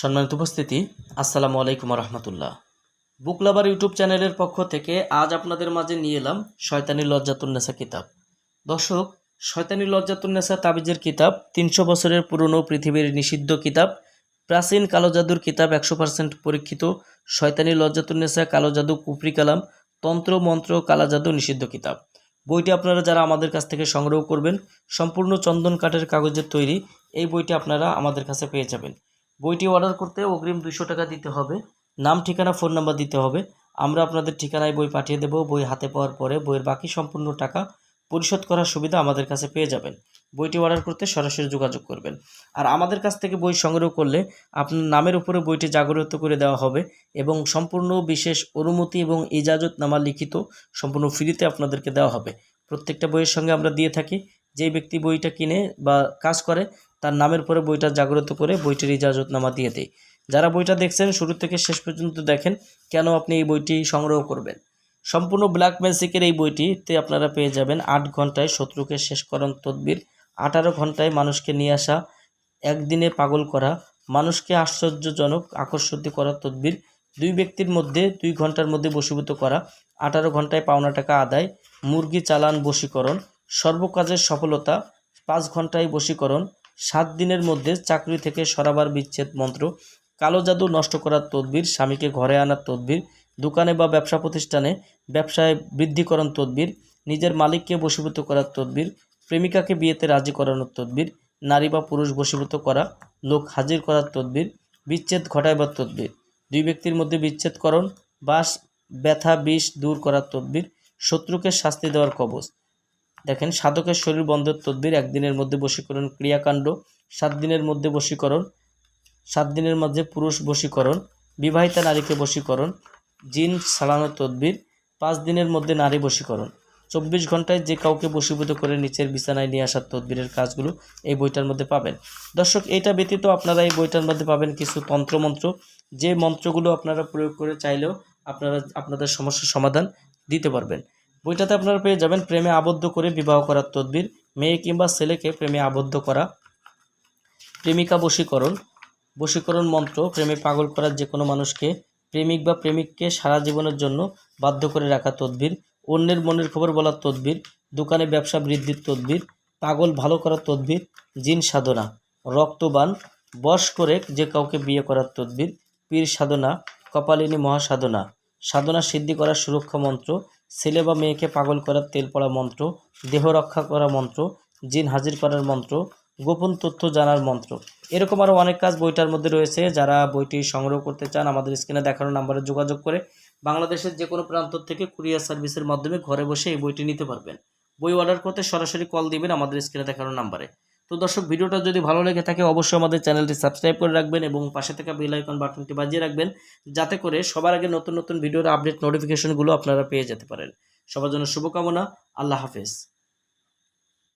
সম্মানিত উপস্থিতি, আসসালামু আলাইকুম রহমতুল্লাহ বুক লাভার ইউটিউব চ্যানেলের পক্ষ থেকে আজ আপনাদের মাঝে নিয়ে এলাম শয়তানি লজ্জাতুন্নেসা কিতাব। দর্শক, শয়তানি লজ্জাতুন্নেসা তাবিজের কিতাব, তিনশো বছরের পুরনো পৃথিবীর নিষিদ্ধ কিতাব, প্রাচীন কালো জাদুর কিতাব একশো পার্সেন্ট পরীক্ষিত, শয়তানি লজ্জাতুন্নেসা কালো জাদু কুফরি কালাম, তন্ত্র, মন্ত্র, কালা জাদু নিষিদ্ধ কিতাব। বইটি আপনারা যারা আমাদের কাছ থেকে সংগ্রহ করবেন, সম্পূর্ণ চন্দন কাঠের কাগজের তৈরি, এই বইটি আপনারা আমাদের কাছে পেয়ে যাবেন। বইটি অর্ডার করতে অগ্রিম দুশো টাকা দিতে হবে। নাম, ঠিকানা ফোন নাম্বার দিতে হবে। আমরা আপনাদের ঠিকানায় বই পাঠিয়ে দেব। বই হাতে পাওয়ার পরে বইয়ের বাকি সম্পূর্ণ টাকা পরিশোধ করার সুবিধা আমাদের কাছে পেয়ে যাবেন। বইটি অর্ডার করতে সরাসরি যোগাযোগ করবেন। আর আমাদের কাছ থেকে বই সংগ্রহ করলে আপনার নামের উপরে বইটি জাগ্রত করে দেওয়া হবে এবং সম্পূর্ণ বিশেষ অনুমতি এবং ইজাজত ইজাজতনামা লিখিত সম্পূর্ণ ফ্রিতে আপনাদেরকে দেওয়া হবে। প্রত্যেকটা বইয়ের সঙ্গে আমরা দিয়ে থাকি। যেই ব্যক্তি বইটা কিনে বা কাজ করে তার নামের পরে বইটা জাগ্রত করে বইটির ইজাজতনামা দিয়ে দেয়। যারা বইটা দেখছেন, শুরু থেকে শেষ পর্যন্ত দেখেন কেন আপনি এই বইটি সংগ্রহ করবেন। সম্পূর্ণ ব্ল্যাক ম্যাজিকের এই বইটিতে আপনারা পেয়ে যাবেন আট ঘন্টায় শত্রুকে শেষ করণ তদবির, আঠারো ঘন্টায় মানুষকে নিয়ে আসা, একদিনে পাগল করা, মানুষকে আশ্চর্যজনক আকর্ষিত করা তদবির, দুই ব্যক্তির মধ্যে, দুই ঘণ্টার মধ্যে বশীভূত করা, আঠারো ঘন্টায় পাওনা টাকা আদায়, মুরগি চালান বশীকরণ, সর্বকাজের সফলতা, পাঁচ ঘন্টায় বশীকরণ সাত দিনের মধ্যে চাকরি থেকে সরাবার বিচ্ছেদ মন্ত্র, কালো জাদু নষ্ট করার তদবির, স্বামীকে ঘরে আনার তদবির, দোকানে বা ব্যবসা প্রতিষ্ঠানে ব্যবসায় বৃদ্ধিকরণ তদবির, নিজের মালিককে বশীভূত করার তদবির, প্রেমিকাকে বিয়েতে রাজি করানোর তদবির, নারী বা পুরুষ বশীভূত করা, লোক হাজির করার তদবির, বিচ্ছেদ ঘটাইবার তদবির, দুই ব্যক্তির মধ্যে বিচ্ছেদকরণ, বাস, ব্যথা, বিষ দূর করার তদবির, শত্রুকে শাস্তি দেওয়ার কবচ। দেখেন, সাধকের শরীর বন্ধের তদবির একদিনের মধ্যে বশীকরণ, ক্রিয়াকাণ্ড, সাত দিনের মধ্যে বশীকরণ, সাত দিনের মধ্যে পুরুষ বশীকরণ, বিবাহিতা নারীকে বশীকরণ, জিন সালানোর তদবির, পাঁচ দিনের মধ্যে নারী বশীকরণ। চব্বিশ ঘন্টায় যে কাউকে বশীভূত করে নিচের বিছানায় নিয়ে আসার তদবিরের কাজগুলো এই বইটার মধ্যে পাবেন। দর্শক, এটা ব্যতীত আপনারা এই বইটার মধ্যে পাবেন কিছু তন্ত্রমন্ত্র। যে মন্ত্রগুলো আপনারা প্রয়োগ করে চাইলেও আপনারা, আপনাদের সমস্যার সমাধান দিতে পারবেন। বইটাতে আপনারা পেয়ে যাবেন প্রেমে আবদ্ধ করে বিবাহ করার তদবির। মেয়ে কিংবা ছেলেকে প্রেমে আবদ্ধ করা। প্রেমিকা বশীকরণ। বশীকরণ মন্ত্র, প্রেমে পাগল করার যে কোনো মানুষকে, প্রেমিক বা প্রেমিককে সারা জীবনের জন্য বাধ্য করে রাখা তদবির, অন্যের মনের খবর বলার তদবির, দোকানে ব্যবসা বৃদ্ধির তদবির, পাগল ভালো করার তদবির, জিন সাধনা, রক্তবান, বশ করে যে কাউকে বিয়ে করার তদবির, পীর সাধনা, কপালিনী মহাসাধনা, সাধনা সিদ্ধি করার সুরক্ষা মন্ত্র ছেলে বা মেয়েকে পাগল করার তেল পড়া মন্ত্র, দেহ রক্ষা করা মন্ত্র, জিন হাজির করার মন্ত্র, গোপন তথ্য জানার মন্ত্র। এরকম আরও অনেক কাজ বইটার মধ্যে রয়েছে। যারা বইটি সংগ্রহ করতে চান, আমাদের স্ক্রিনে দেখানো নাম্বারে যোগাযোগ করে বাংলাদেশের যে কোনো প্রান্ত থেকে কুরিয়ার সার্ভিসের মাধ্যমে ঘরে বসে এই বইটি নিতে পারবেন। বই অর্ডার করতে সরাসরি কল দিবেন আমাদের স্ক্রিনে দেখানো নাম্বারে। তো দর্শক, ভিডিওটা যদি ভালো লেগে থাকে, অবশ্যই আমাদের চ্যানেলটি সাবস্ক্রাইব করে রাখবেন এবং পাশে থাকা বেল বাটনটি বাজিয়ে রাখবেন, যাতে করে সবার আগে নতুন নতুন ভিডিওর আপডেট নোটিফিকেশনগুলো আপনারা পেয়ে যেতে পারেন। সবার জন্য শুভকামনা, আল্লাহ হাফেজ।